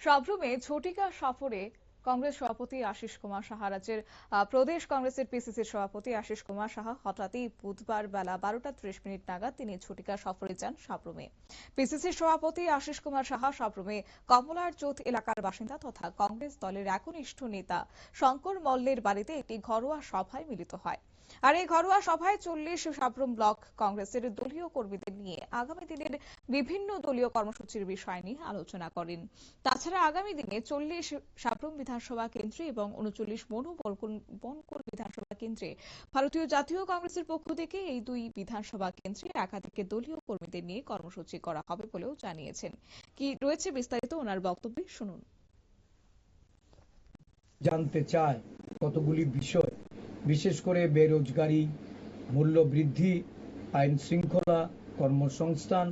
সাবরুমে ঝটিকা সফরে কংগ্রেস সভাপতি আশিস কুমার সাহা, রাজ্যের প্রদেশ কংগ্রেসের পিসিসির সভাপতি আশিস কুমার সাহা। হঠাৎই বুধবার বেলা বারোটা ত্রিশ মিনিট নাগাদ তিনি ঝটিকা সফরে যান সাবরুমে পিসিসির সভাপতি আশিস কুমার সাহা সাবরুমে কমলার চোথ এলাকার বাসিন্দা তথা কংগ্রেস দলের একনিষ্ঠ নেতা শঙ্কর মল্লের বাড়িতে একটি ঘরোয়া সভায় মিলিত হয়। আর এই ঘরোয়া সভায় চল্লিশ সাবরুম ব্লক কংগ্রেসের দলীয় কর্মীদের নিয়ে আগামী দিনের বিভিন্ন দলীয় কর্মসূচির বিষয় নিয়ে আলোচনা করেন। তাছাড়া আগামী দিনে চল্লিশ সাবরুম বিধানসভা কেন্দ্রে এবং উনচল্লিশ মনু বনকুল বিধানসভা কেন্দ্রে ভারতীয় জাতীয় কংগ্রেসের পক্ষ থেকে এই দুই বিধানসভা কেন্দ্রে একাধিক দলীয় কর্মীদের নিয়ে কর্মসূচি করা হবে বলেও জানিয়েছেন। কি রয়েছে বিস্তারিত ওনার বক্তব্যে শুনুন। জানতে চায় কতগুলি বিষয় বিশেষ করে বেরোজগারি মূল্য বৃদ্ধি আইন শৃঙ্খলা, কর্মসংস্থান,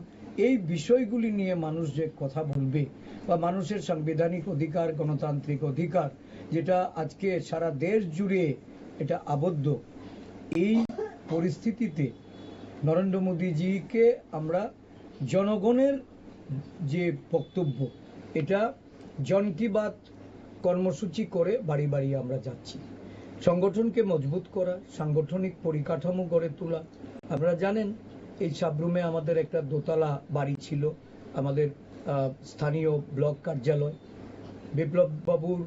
এই বিষয়গুলি নিয়ে মানুষ যে কথা বলবে বা মানুষের সাংবিধানিক অধিকার, গণতান্ত্রিক অধিকার, যেটা আজকে সারা দেশ জুড়ে এটা আবদ্ধ, এই পরিস্থিতিতে নরেন্দ্র মোদীজিকে আমরা জনগণের যে বক্তব্য, এটা জন কি বাত কর্মসূচি করে বাড়ি বাড়ি আমরা যাচ্ছি। সংগঠনকে মজবুত করা, সাংগঠনিক পরিকাঠামো গড়ে তোলা। আপনারা জানেন, এই সাবরুমে আমাদের একটা দোতলা বাড়ি ছিল, আমাদের স্থানীয় ব্লক কার্যালয়। বিপ্লব বাবুর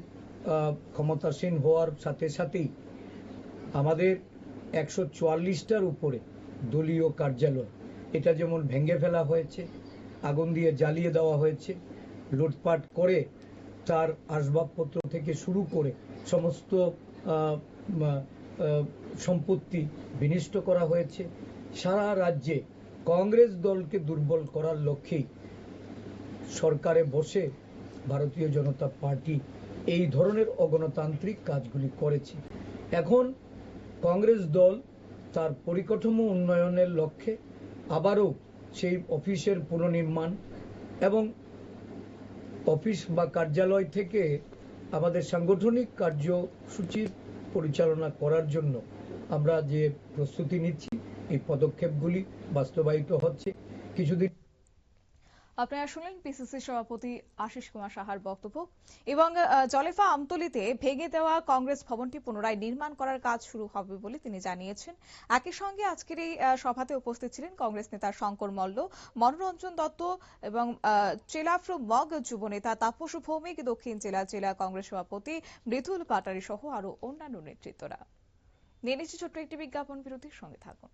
ক্ষমতাসীন হওয়ার সাথে সাথেই আমাদের একশো চুয়াল্লিশটার উপরে দলীয় কার্যালয়। এটা যেমন ভেঙে ফেলা হয়েছে, আগুন দিয়ে জ্বালিয়ে দেওয়া হয়েছে, লুটপাট করে তার আসবাবপত্র থেকে শুরু করে সমস্ত সম্পত্তি বিনষ্ট করা হয়েছে। সারা রাজ্যে কংগ্রেস দলকে দুর্বল করার লক্ষ্যেই সরকারে বসে ভারতীয় জনতা পার্টি এই ধরনের অগণতান্ত্রিক কাজগুলি করেছে। এখন কংগ্রেস দল তার পরিকাঠামো উন্নয়নের লক্ষ্যে আবারও সেই অফিসের পুনর্নির্মাণ এবং অফিস বা কার্যালয় থেকে আমাদের সাংগঠনিক কার্যসূচির পরিচালনা করার জন্য আমরা যে প্রস্তুতি নিচ্ছি, এই পদক্ষেপগুলি বাস্তবায়িত হচ্ছে। কিছুদিন আপনারা শুনলেন পিসিসি সভাপতি আশিস কুমার সাহার বক্তব্য। এবং জলেফা আমতলিতে ভেঙে দেওয়া কংগ্রেস ভবনটি পুনরায় নির্মাণ করার কাজ শুরু হবে বলে তিনি জানিয়েছেন। একই সঙ্গে আজকের এই সভাতে উপস্থিত ছিলেন কংগ্রেস নেতা শঙ্কর মল্ল, মনোরঞ্জন দত্ত এবং চেলাফ্রু মগ যুব নেতা তাপস ভৌমিক, দক্ষিণ জেলা জেলা কংগ্রেস সভাপতি মৃদুল পাটারি সহ আরও অন্যান্য নেতৃত্বরা। নিয়ে ছোট্ট একটি বিজ্ঞাপন, বিরতির সঙ্গে থাকুন।